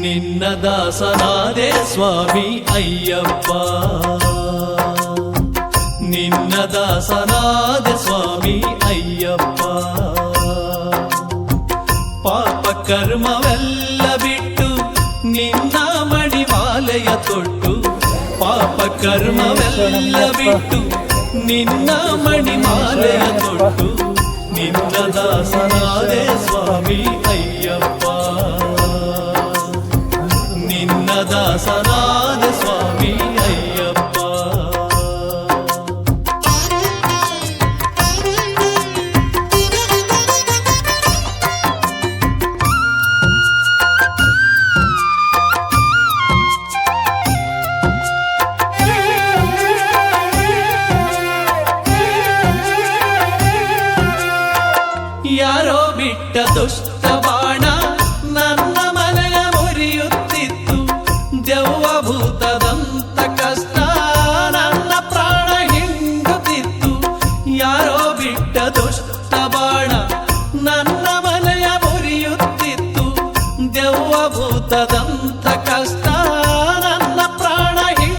ನಿನ್ನ ದಾಸನಾದೆ ಸ್ವಾಮಿ ಅಯ್ಯಪ್ಪ. ನಿನ್ನ ದಾಸನಾದೆ ಸ್ವಾಮಿ ಅಯ್ಯಪ್ಪ. ಪಾಪ ಕರ್ಮವೆಲ್ಲ ಬಿಟ್ಟು ನಿನ್ನ ಮಣಿಮಾಲೆಯ ತೊಟ್ಟು. ಪಾಪ ಕರ್ಮವೆಲ್ಲ ಬಿಟ್ಟು ನಿನ್ನ ಮಣಿಮಾಲೆಯ ತೊಟ್ಟು. ನಿನ್ನ ದಾಸನಾದೆ ಸ್ವಾಮಿ ನಿನ್ನ ದಾಸನಾದ ಸ್ವಾಮಿ ಅಯ್ಯಪ್ಪ ಯಾರೋ ಬಿಟ್ಟ ದೆವ್ವ ಭೂತದಂತ ಕಷ್ಟ. ನನ್ನ ಪ್ರಾಣ ಹಿಂಗುತ್ತಿತ್ತು ಯಾರೋ ಬಿಟ್ಟ ದುಷ್ಟ ಬಾಣ ನನ್ನ ಮನೆಯ ಮುರಿಯುತ್ತಿತ್ತು. ದೆವ್ವ ಭೂತದಂತ ಕಷ್ಟ.